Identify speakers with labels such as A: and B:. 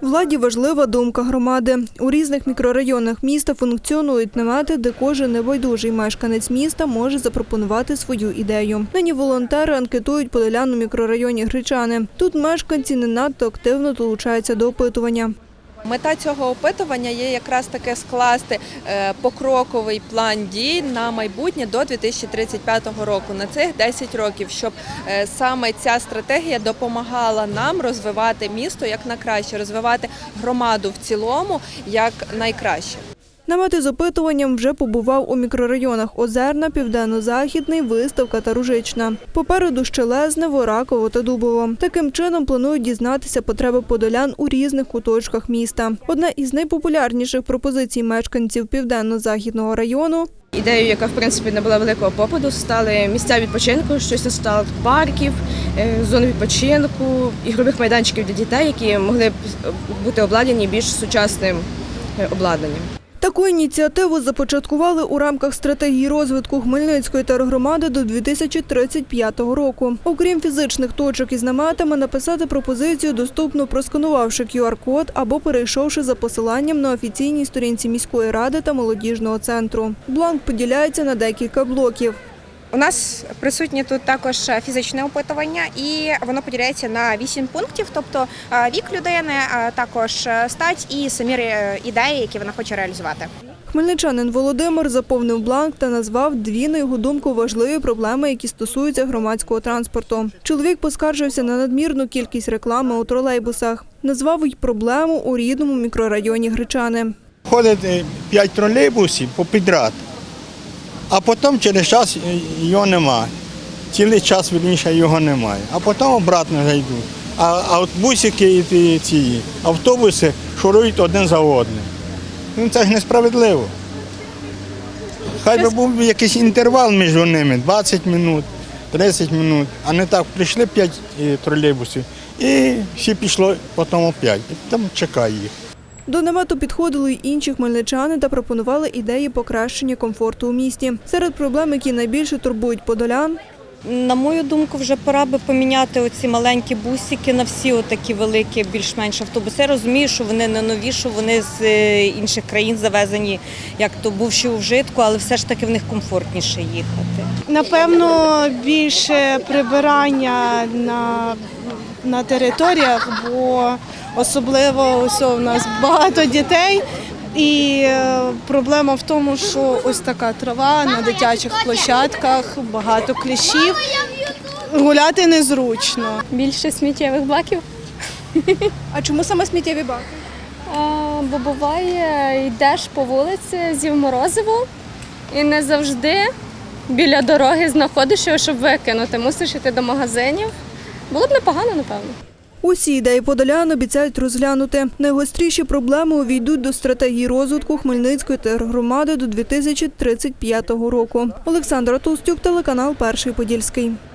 A: Владі важлива думка громади. У різних мікрорайонах міста функціонують намети, де кожен небайдужий мешканець міста може запропонувати свою ідею. Нині волонтери анкетують подолян мікрорайоні Гречани. Тут мешканці не надто активно долучаються до опитування.
B: Мета цього опитування є якраз таке скласти е, покроковий план дій на майбутнє до 2035 року, на цих 10 років, щоб е, саме ця стратегія допомагала нам розвивати місто як на краще, розвивати громаду в цілому як найкраще.
A: Намети з опитуванням вже побував у мікрорайонах Озерна, Південно-Західний, Виставка та Ружична. Попереду Щелезне, Вораково та Дубово. Таким чином планують дізнатися потреби подолян у різних куточках міста. Одна із найпопулярніших пропозицій мешканців Південно-Західного району
C: Ідеєю, яка в принципі не була великого попаду, стали місця відпочинку, щось на кшталт парків, е, зони відпочинку, ігрових майданчиків для дітей, які могли б бути обладнані більш сучасним е, обладнанням.
A: Таку ініціативу започаткували у рамках стратегії розвитку Хмельницької тергромади до 2035 року. Окрім фізичних точок із наметами, написати пропозицію доступно просканувавши QR-код або перейшовши за посиланням на офіційній сторінці міської ради та молодіжного центру. Бланк поділяється на декілька блоків.
D: У нас присутнє тут також фізичне опитування, і воно поділяється на вісім пунктів, тобто е, вік людини, е, також е, стать і самі ідеї, які вона хоче реалізувати.
A: Хмельничанин Володимир заповнив бланк та назвав дві, на його думку, важливі проблеми, які стосуються громадського транспорту. Чоловік поскаржився на надмірну кількість реклами у тролейбусах. Назвав й проблему у рідному мікрорайоні Гречани.
E: Ходить п'ять тролейбусів по підряд, а потім через час е, його нема. Цілий час вірніше його немає. А потім обратно вже йдуть. А, а от бусики і ці автобуси шурують один за одним. Ну це ж несправедливо. Хай би був якийсь інтервал між ними 20 минут, 30 минут, а не так прийшли 5 тролейбусів і всі пішло потім 5. І там чекає їх.
A: До намету підходили й інші хмельничани та пропонували ідеї покращення комфорту у місті. Серед проблем, які найбільше турбують подолян,
F: На мою думку, вже пора би поміняти оці маленькі бусики на всі отакі великі, більш-менш автобуси. Я розумію, що вони не нові, що вони з е, інших країн завезені, як то бувши у вжитку, але все ж таки в них комфортніше їхати.
G: Напевно, більше прибирання на, на територіях, бо особливо ось у нас багато дітей. І е, проблема в тому, що ось така трава на дитячих площадках, багато кліщів. Гуляти незручно.
H: більше сміттєвих баків.
A: А чому саме сміттєві баки?
H: А, бо буває, йдеш по вулиці, з'їв морозиво і не завжди біля дороги знаходиш його, щоб викинути. Мусиш йти до магазинів. Було б непогано, напевно.
A: Усі ідеї подолян обіцяють розглянути. Найгостріші проблеми увійдуть до стратегії розвитку Хмельницької тергромади до 2035 року. Олександра Толстюк, телеканал Перший Подільський.